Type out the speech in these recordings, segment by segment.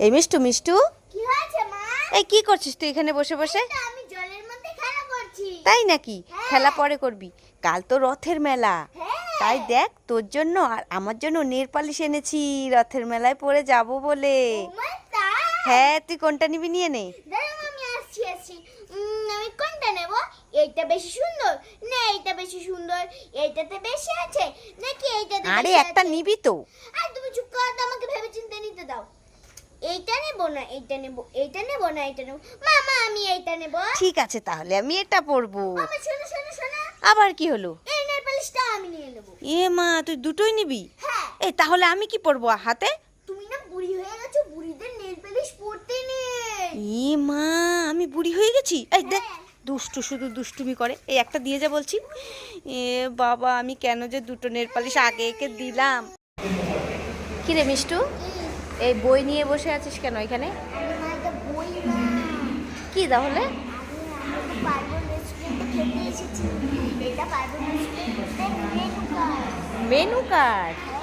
এই মিষ্টু মিষ্টু। কি হয়েছে মা? এই কি করছিস তুই এখানে বসে বসে? আমি জলের মধ্যে খেলা করছি। তাই নাকি? হ্যাঁ। খেলা পরে করবি। কাল তো রথের মেলা। হ্যাঁ। তাই দেখ তোর জন্য আর আমার জন্য নেরপালিশ এনেছি। রথের মেলায় পরে যাব বলে। হ্যাঁ তুই কোনটা নিবি নিয়ে নে। আমি আসছি আসছি। আমি কোনটা নেব? এইটা বেশি সুন্দর। না এইটা বেশি সুন্দর। এইটাতে বেশি আছে। নাকি এইটাতে আরে একটা নিবি তো। আর তুমি চুপ করো তো আমাকে ভেবে চিন্তে নিতে দাও। এইটা নেব না এইটা নেব এইটা নেব না এইটা নেব? মামা আমি এইটা নেব। ঠিক আছে তাহলে আমি এটা পরবো। মামা শোনো শোনো শোনো। আবার কি হলো? এই নেল পালিশটা আমি নিয়ে নেব। এ মা তুই দুটোই নিবি? হ্যাঁ। এই তাহলে আমি কি পরবো হাতে? বুড়ি হয়ে গেছো বুড়িদের নেল পালিশ পরতে নেই এ মা আমি বুড়ি হয়ে গেছি? এই দেখ হ্যাঁ। দুষ্টু শুধু দুষ্টুমি করে। এই একটা দিয়ে যা বলছি। এ বাবা আমি কেন যে দুটো নেল পালিশ আগে একে দিলাম? কি রে মিষ্টু? এই। বই নিয়ে বসে আছিস কেন এখানে? আরে মা এটা বই না। কি তাহলে? আরে আমরা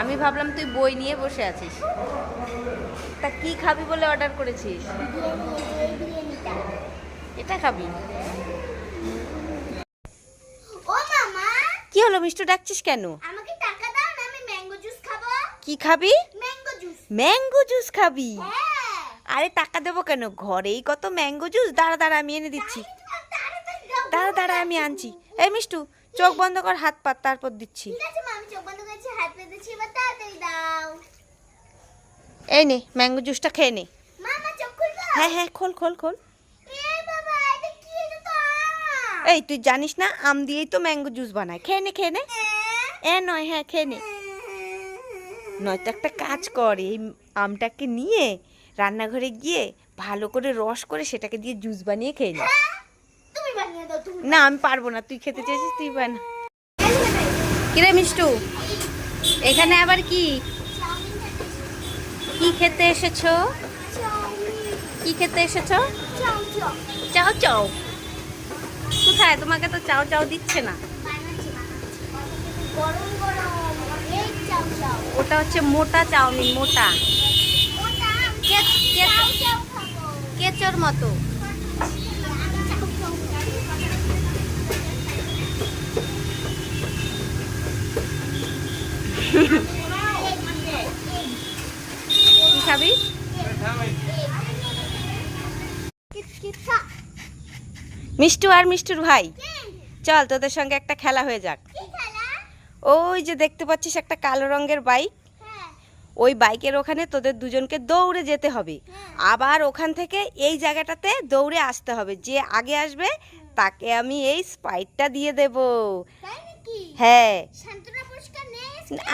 আমি ভাবলাম তুই বই নিয়ে বসে আছিস। তা কি খাবি বলে অর্ডার করেছিস? এটা খাবি? কি হলো মিষ্টু ডাকছিস কেন? আমাকে টাকা দাও না আমি ম্যাঙ্গো জুস খাব। কি খাবি? Mango juice. ম্যাঙ্গো জুস খাবি? হ্যাঁ। আরে টাকা দেবো কেন? ঘরেই কত ম্যাঙ্গো জুস। দাঁড়া দাঁড়া আমি এনে দিচ্ছি। দাঁড়া দাঁড়া আমি আনছি। এই মিষ্টু চোখ বন্ধ কর হাত পাত তারপর দিচ্ছি। এই নে ম্যাঙ্গো জুসটা খেয়ে নে। হ্যাঁ হ্যাঁ খোল খোল খোল। এই তুই জানিস না আম দিয়েই তো ম্যাঙ্গো জুস বানায়। খেয়ে নে খেয়ে নে। এ নয় হ্যাঁ খেয়ে নে। নয়তো একটা কাজ কর এই আমটাকে নিয়ে রান্নাঘরে গিয়ে ভালো করে রস করে সেটাকে দিয়ে জুস বানিয়ে খেয়ে নে। তুমি বানিয়ে দাও তুমি না আমি পারব না। তুই খেতে চেয়েছিস তুই বানা। কিরে মিষ্টু? এখানে আবার কি? কি খেতে এসেছ? কি খেতে এসেছ? চাও চাও। কোথায়? তোমাকে তো চাও চাও দিচ্ছে না। ওটা হচ্ছে মোটা চাউমিন মোটা। কেচোর মতো। মিষ্টু আর মিষ্টুর ভাই। চল তোদের সঙ্গে একটা খেলা হয়ে যাক। ওই যে দেখতে পাচ্ছিস একটা কালো রঙের বাইক। ওই বাইকের ওখানে তোদের দুজনকে দৌড়ে যেতে হবে। আবার ওখান থেকে এই জায়গাটাতে দৌড়ে আসতে হবে। যে আগে আসবে তাকে আমি এই স্পাইটটা দিয়ে দেব। হ্যাঁ।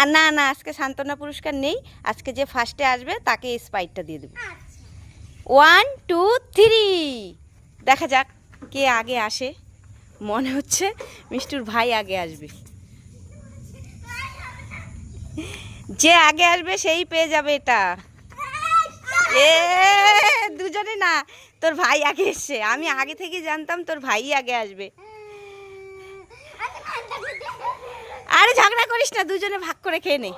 না না আজকে সান্ত্বনা পুরস্কার নেই। আজকে যে ফার্স্টে আসবে তাকে এই স্পাইটটা দিয়ে দেবো। ওয়ান টু থ্রি দেখা যাক। কে আগে আসে? মনে হচ্ছে মিষ্টুর ভাই আগে আসবে। যে আগে আসবে সেই পেয়ে যাবে এটা। এ, দুজনে না, তোর ভাই আগে এসছে। আমি আগে থেকে জানতাম তোর ভাই আগে আসবে। আরে ঝগড়া করিস না, দুজনে ভাগ করে খেয়ে নে।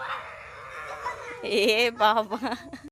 এ বাবা।